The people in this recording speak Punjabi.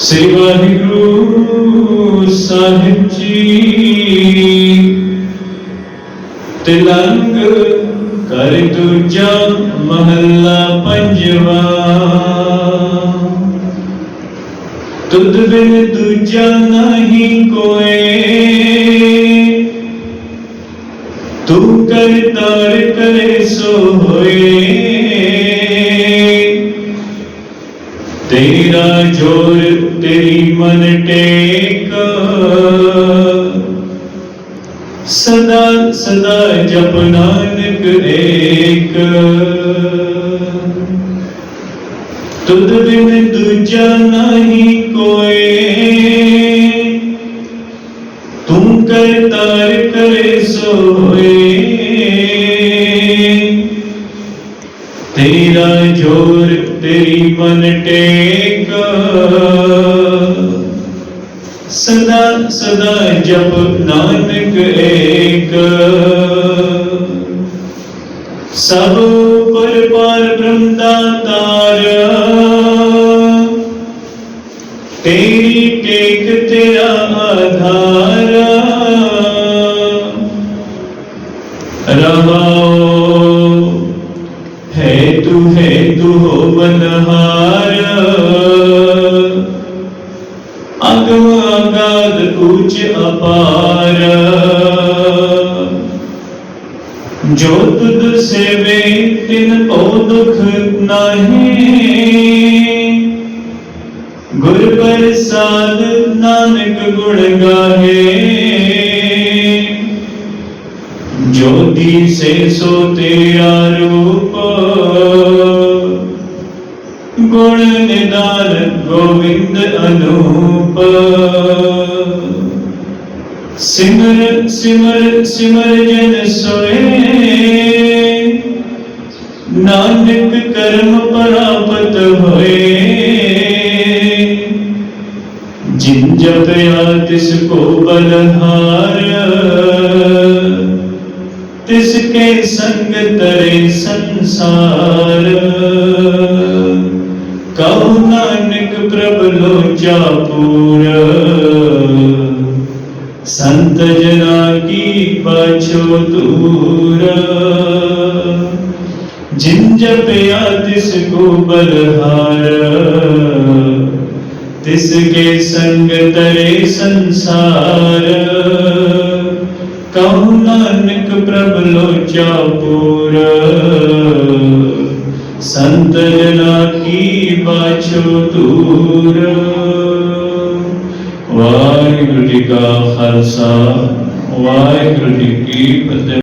ਸ੍ਰੀ ਵਾਹਿਗੁਰੂ ਸਾਹਿਬ ਜੀ, ਤਿਲੰਗ ਕਰ ਦੂਜਾ ਮਹੱਲਾ ਪੰਜਵਾ। ਤੁਧ ਬਿਨ ਦੂਜਾ ਨਹੀਂ ਕੋਏ। ਤੂੰ ਕਰ ਤਾਰ ਕਰੇ ਸੋ ਹੋਏ। ਤੇਰਾ ਜੋਰ ਤੇਰੀ ਮਨ ਟੇਕ। ਸਦਾ ਸਦਾ ਜਪ ਨਾਨਕ ਏਕ ਤੁਧ ਬਿਨ ਦੂਜਾ ਨਹੀਂ ਕੋਏ। ਤੂੰ ਕਰ ਕਰੇ ਸੋਏ। ਤੇਰਾ ਜੋਰ, ਤੇਰੀ ਮਨ ਟੇਕ। ਸਦਾ ਸਦਾ ਜਪ ਨਾਨਕ ਏਕ। ਸਭ ਪਰ ਪਰ ਬ੍ਰਹਮ ਦਾਤਾਰ ਤੇਰੀ ਟੇਕ ਤੇਰਾ ਤੂੰ ਹੈ ਤੂੰ ਹੋ ਬਨਹਾਰ ਅਗਮ ਅਗਾਧ ਉੱਚ ਅਪਾਰ। ਜੋ ਤੁਧ ਸੇਵੇ, ਤਿਨ ਭਉ ਦੁਖ ਨਾਹੀ। ਗੁਰ ਪ੍ਰਸਾਦ ਨਾਨਕ ਗੁਣ ਗਾਹੇ। ਜੋਤੀ ਸੇ ਸੋ ਤੇਰਾ ਰੂਪ ਗੁਣ ਨਿਦਾਨ ਗੋਵਿੰਦ ਅਨੂਪ। ਸਿਮਰ ਸਿਮਰ ਸਿਮਰ ਜਨ ਸੋਏ ਨਾਨਕ ਕਰਮ ਪ੍ਰਾਪਤ ਹੋਏ। ਜਿਨ ਜਪਿਆ ਤਿਸ ਕੋ ਬਲਹਾਰ ਤਿਸ ਸੰਗ, ਤਰੇ ਸੰਸਾਰ। ਕਉ ਨਾਨਕ ਪ੍ਰਭ ਲੋਚਾ ਪੂਰ ਸੰਤ ਜਨਾ ਕੀ ਪਛੋ ਦੂਰ। ਜਿਨ ਜਪਿਆ, ਤਿਸ ਕੋ ਬਲਹਾਰ ਤਿਸ ਕੇ ਸੰਗ, ਤਰੇ ਸੰਸਾਰ। ਕਹੂ ਨਾਨਕ ਪ੍ਰਭ ਲੋਚਾ ਪੂਰ ਸੰਤ ਜਨਾ ਕੀ ਬਾਛੋ ਦੂਰ ਵਾਹਿਗੁਰੂ ਜੀ ਕਾ ਖਾਲਸਾ ਵਾਹਿਗੁਰੂ ਜੀ ਕੀ ਫਤਿਹ